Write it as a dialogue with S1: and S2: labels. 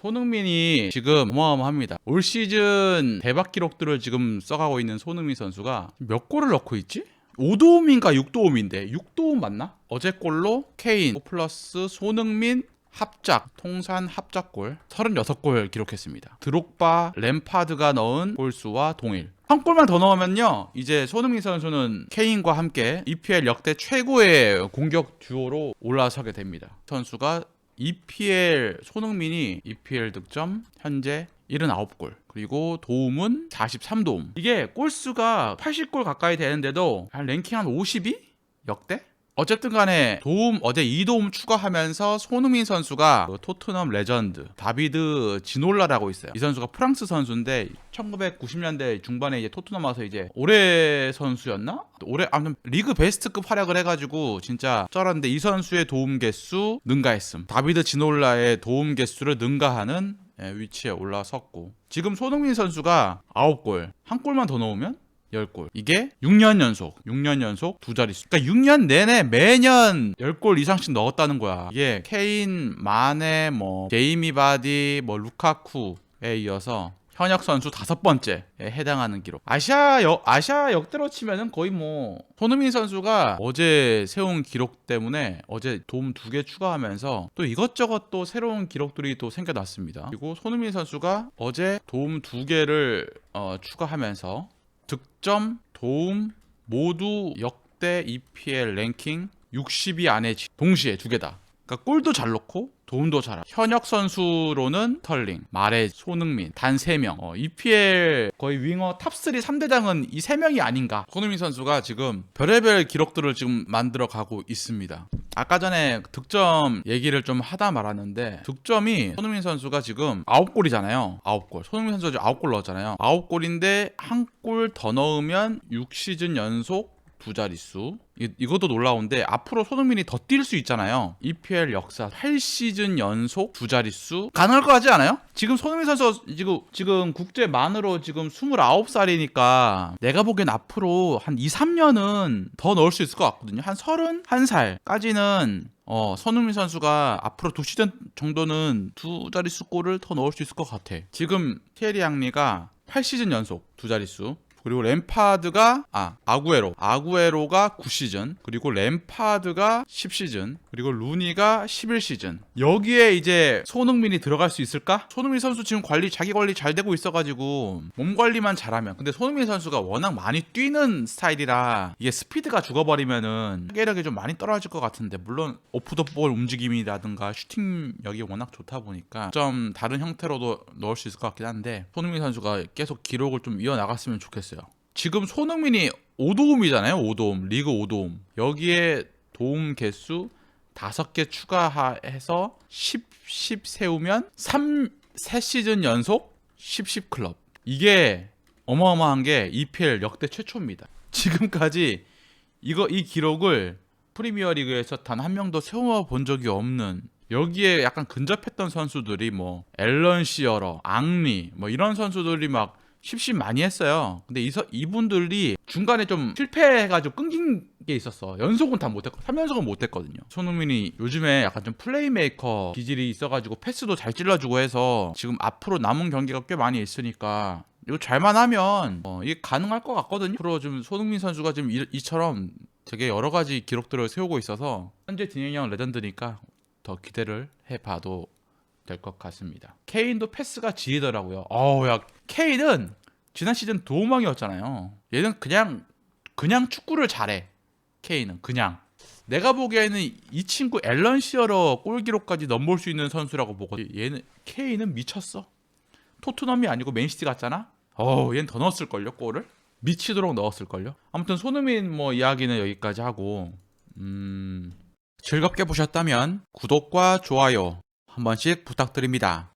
S1: 손흥민이 지금 어마어마합니다. 올 시즌 대박 기록들을 지금 써가고 있는 손흥민 선수가 몇 골을 넣고 있지? 5도움인가 6도움인데 6도움 맞나? 어제 골로 케인 플러스 손흥민 합작 통산 합작골 36골 기록했습니다. 드록바 램파드가 넣은 골수와 동일. 한 골만 더 넣으면요. 이제 손흥민 선수는 케인과 함께 EPL 역대 최고의 공격 듀오로 올라서게 됩니다. 선수가 EPL 손흥민이 EPL 득점 현재 79골 그리고 도움은 43도움 이게 골수가 80골 가까이 되는데도 한 랭킹 한 52? 역대? 어쨌든 간에 도움 어제 2도움 추가하면서 손흥민 선수가 그 토트넘 레전드 다비드 지놀라라고 있어요. 이 선수가 프랑스 선수인데 1990년대 중반에 이제 토트넘 와서 이제 올해 선수였나? 올해 아무튼 리그 베스트급 활약을 해가지고 진짜 쩔었는데 이 선수의 도움 개수 능가했음. 다비드 지놀라의 도움 개수를 능가하는 예, 위치에 올라섰고 지금 손흥민 선수가 9골 한 골만 더 넣으면 10골. 이게 6년 연속, 6년 연속 두 자릿수. 그러니까 6년 내내 매년 10골 이상씩 넣었다는 거야. 이게 케인, 마네, 뭐 제이미 바디, 뭐 루카쿠에 이어서 현역 선수 다섯 번째에 해당하는 기록. 아시아 역 아시아 역대로 치면은 거의 뭐 손흥민 선수가 어제 세운 기록 때문에 어제 도움 두 개 추가하면서 또 이것저것 또 새로운 기록들이 또 생겨났습니다. 그리고 손흥민 선수가 어제 도움 두 개를 어, 추가하면서 득점, 도움 모두 역대 EPL 랭킹 60위 안에 지- 동시에 두 개다. 그러니까 골도 잘 넣고 도움도 잘하고. 현역 선수로는 털링, 마레, 손흥민 단 3명. 어, EPL 거의 윙어 탑3 3대장은 이 3명이 아닌가. 손흥민 선수가 지금 별의별 기록들을 지금 만들어 가고 있습니다 아까 전에 득점 얘기를 좀 하다 말았는데 득점이 손흥민 선수가 지금 9골이잖아요. 9골. 손흥민 선수가 지금 9골 넣었잖아요. 9골인데 한 골 더 넣으면 6시즌 연속 두 자릿수 이, 이것도 놀라운데 앞으로 손흥민이 더 뛸 수 있잖아요 EPL 역사 8시즌 연속 두 자릿수 가능할 것 같지 않아요? 지금 손흥민 선수 지금 지금 국제 만으로 지금 29살이니까 내가 보기엔 앞으로 한 2, 3년은 더 넣을 수 있을 것 같거든요 한 31살까지는 어, 손흥민 선수가 앞으로 두 시즌 정도는 두 자릿수 골을 더 넣을 수 있을 것 같아. 지금 티에리 앙리가 8시즌 연속 두 자릿수. 그리고 램파드가 아 아구에로 아구에로가 9시즌 그리고 램파드가 10시즌 그리고 루니가 11시즌 여기에 이제 손흥민이 들어갈 수 있을까? 손흥민 선수 지금 관리 자기 관리 잘 되고 있어가지고 몸 관리만 잘하면 근데 손흥민 선수가 워낙 많이 뛰는 스타일이라 이게 스피드가 죽어버리면은 타격력이 좀 많이 떨어질 것 같은데 물론 오프 더 볼 움직임이라든가 슈팅력이 워낙 좋다 보니까 좀 다른 형태로도 넣을 수 있을 것 같긴 한데 손흥민 선수가 계속 기록을 좀 이어나갔으면 좋겠어요. 지금 손흥민이 5도움이잖아요. 5도움. 리그 5도움. 여기에 도움 개수 5개 추가해서 10, 10 세우면 3, 3시즌 연속 10, 10 클럽. 이게 어마어마한 게 EPL 역대 최초입니다. 지금까지 이거 이 기록을 프리미어 리그에서 단 한 명도 세워 본 적이 없는 여기에 약간 근접했던 선수들이 뭐 앨런 시어러, 앙리 뭐 이런 선수들이 막 십십 많이 했어요. 근데 이, 서- 이분들이 중간에 좀 실패해가지고 끊긴 게 있었어. 연속은 다 못했고, 3연속은 못했거든요. 손흥민이 요즘에 약간 좀 플레이메이커 기질이 있어가지고 패스도 잘 찔러주고 해서 지금 앞으로 남은 경기가 꽤 많이 있으니까 이거 잘만 하면 어, 이게 가능할 것 같거든요. 앞으로 좀 손흥민 선수가 지금 이, 이처럼 되게 여러 가지 기록들을 세우고 있어서 현재 진행형 레전드니까 더 기대를 해봐도 될 것 같습니다. 케인도 패스가 지리더라고요. 어우 야 케인은 지난 시즌 도움왕이었잖아요. 얘는 그냥 그냥 축구를 잘해. 케인은 그냥 내가 보기에는 이 친구 앨런 시어러 골 기록까지 넘볼 수 있는 선수라고 보거든. 얘는 케인은 미쳤어. 토트넘이 아니고 맨시티 같잖아. 어, 얘는 더 넣었을 걸요 골을 미치도록 넣었을 걸요. 아무튼 손흥민 뭐 이야기는 여기까지 하고 음 즐겁게 보셨다면 구독과 좋아요 한 번씩 부탁드립니다.